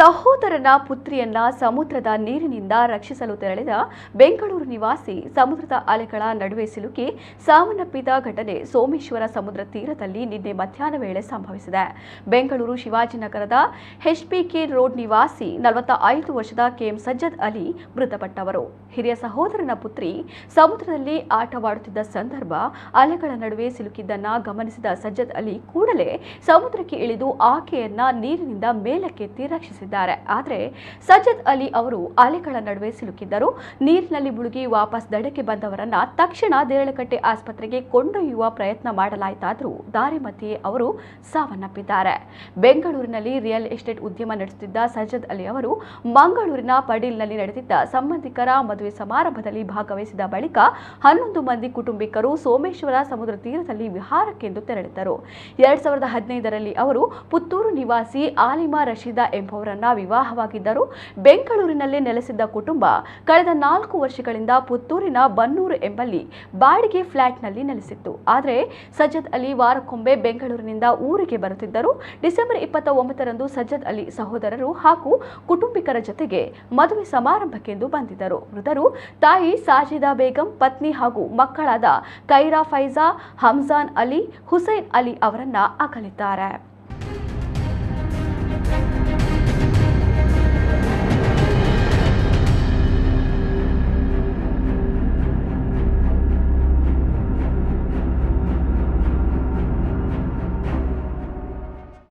ಸಹೋದರನ ಪುತ್ರಿಯನ್ನ ಸಮುದ್ರದ ನೀರಿನಿಂದ ರಕ್ಷಿಸಲು ತೆರಳಿದ ಬೆಂಗಳೂರು ನಿವಾಸಿ ಸಮುದ್ರದ ಅಲೆಗಳ ನಡುವೆ ಸಿಲುಕಿ ಸಾವನ್ನಪ್ಪಿದ ಘಟನೆ ಸೋಮೇಶ್ವರ ಸಮುದ್ರ ತೀರದಲ್ಲಿ ನಿನ್ನೆ ಮಧ್ಯಾಹ್ನ ವೇಳೆ ಸಂಭವಿಸಿದೆ. ಬೆಂಗಳೂರು ಶಿವಾಜಿನಗರದ ಎಚ್ಪಿಕೆ ರೋಡ್ ನಿವಾಸಿ ನಲವತ್ತ ಐದು ವರ್ಷದ ಕೆಎಂ ಸಜ್ಜದ್ ಅಲಿ ಮೃತಪಟ್ಟವರು. ಹಿರಿಯ ಸಹೋದರನ ಪುತ್ರಿ ಸಮುದ್ರದಲ್ಲಿ ಆಟವಾಡುತ್ತಿದ್ದ ಸಂದರ್ಭ ಅಲೆಗಳ ನಡುವೆ ಸಿಲುಕಿದ್ದನ್ನ ಗಮನಿಸಿದ ಸಜ್ಜದ್ ಅಲಿ ಕೂಡಲೇ ಸಮುದ್ರಕ್ಕೆ ಇಳಿದು ಆಕೆಯನ್ನ ನೀರಿನಿಂದ ಮೇಲಕ್ಕೆತ್ತಿ ರಕ್ಷಿಸಿದ್ದಾರೆ ಆದರೆ ಸಜ್ಜದ್ ಅಲಿ ಅವರು ಅಲೆಗಳ ನಡುವೆ ಸಿಲುಕಿದ್ದರು. ನೀರಿನಲ್ಲಿ ಮುಳುಗಿ ವಾಪಸ್ ದಡಕ್ಕೆ ಬಂದವರನ್ನ ತಕ್ಷಣ ದೇರಳಕಟ್ಟೆ ಆಸ್ಪತ್ರೆಗೆ ಕೊಂಡೊಯ್ಯುವ ಪ್ರಯತ್ನ ಮಾಡಲಾಯಿತಾದರೂ ದಾರಿ ಮಧ್ಯೆ ಅವರು ಸಾವನ್ನಪ್ಪಿದ್ದಾರೆ. ಬೆಂಗಳೂರಿನಲ್ಲಿ ರಿಯಲ್ ಎಸ್ಟೇಟ್ ಉದ್ಯಮ ನಡೆಸುತ್ತಿದ್ದ ಸಜ್ಜದ್ ಅಲಿ ಅವರು ಮಂಗಳೂರಿನ ಪಡೀಲ್ನಲ್ಲಿ ನಡೆದಿದ್ದ ಸಂಬಂಧಿಕರ ಮದುವೆ ಸಮಾರಂಭದಲ್ಲಿ ಭಾಗವಹಿಸಿದ ಬಳಿಕ ಹನ್ನೊಂದು ಮಂದಿ ಕುಟುಂಬಿಕರು ಸೋಮೇಶ್ವರ ಸಮುದ್ರ ತೀರದಲ್ಲಿ ವಿಹಾರಕ್ಕೆಂದು ತೆರಳಿದ್ದರು. ಎರಡ್ ಸಾವಿರದ ಹದಿನೈದರಲ್ಲಿ ಅವರು ಪುತ್ತೂರು ನಿವಾಸಿ ಆಲಿಮಾ ರಶೀದಾ ಎಂಬುವರನ್ನ ವಿವಾಹವಾಗಿದ್ದರು ಬೆಂಗಳೂರಿನಲ್ಲಿ ನೆಲೆಸಿದ್ದ ಕುಟುಂಬ ಕಳೆದ ನಾಲ್ಕು ವರ್ಷಗಳಿಂದ ಪುತ್ತೂರಿನ ಬನ್ನೂರು ಎಂಬಲ್ಲಿ ಬಾಡಿಗೆ ಫ್ಲಾಟ್ನಲ್ಲಿ ನೆಲೆಸಿತ್ತು. ಆದರೆ ಸಜ್ಜದ್ ಅಲಿ ವಾರಕ್ಕೊಮ್ಮೆ ಬೆಂಗಳೂರಿನಿಂದ ಊರಿಗೆ ಬರುತ್ತಿದ್ದರು. ಡಿಸೆಂಬರ್ ಇಪ್ಪತ್ತ ಒಂಬತ್ತರಂದು ಸಜ್ಜದ್ ಅಲಿ ಸಹೋದರರು ಹಾಗೂ ಕುಟುಂಬಿಕರ ಜೊತೆಗೆ ಮದುವೆ ಸಮಾರಂಭಕ್ಕೆಂದು ಬಂದಿದ್ದರು. ಮೃತರು ತಾಯಿ ಸಾಜಿದಾ ಬೇಗಂ, ಪತ್ನಿ ಹಾಗೂ ಮಕ್ಕಳಾದ ಕೈರಾ ಫೈಜಾ, ಹಮ್ಜಾನ್ ಅಲಿ, ಹುಸೈನ್ ಅಲಿ ಅವರನ್ನ ಅಗಲಿದ್ದಾರೆ.